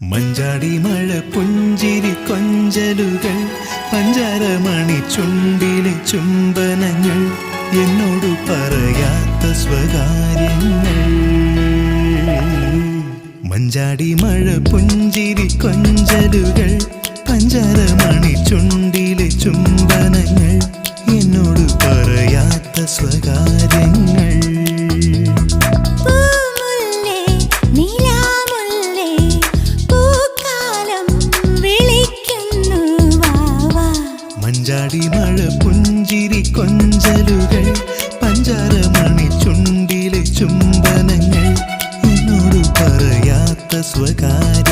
മഞ്ചാടി മഴ പുഞ്ചിരി കൊഞ്ചലുകൾ പഞ്ചാരമണി ചുണ്ടിലെ ചുംബനങ്ങൾ എന്നോട് പറയാത്ത സ്വകാര്യങ്ങൾ. മഞ്ചാടി മഴ പുഞ്ചിരി കൊഞ്ചലുകൾ പഞ്ചാരമണി ചുണ്ടിലെ ചുംബനങ്ങൾ മഞ്ചാടി മഴ പുഞ്ചിരി കൊഞ്ചലുകൾ പഞ്ചാരമണി ചുണ്ടിലെ ചുംബനങ്ങൾ എന്നോട് പറയാത്ത സ്വകാര്യങ്ങൾ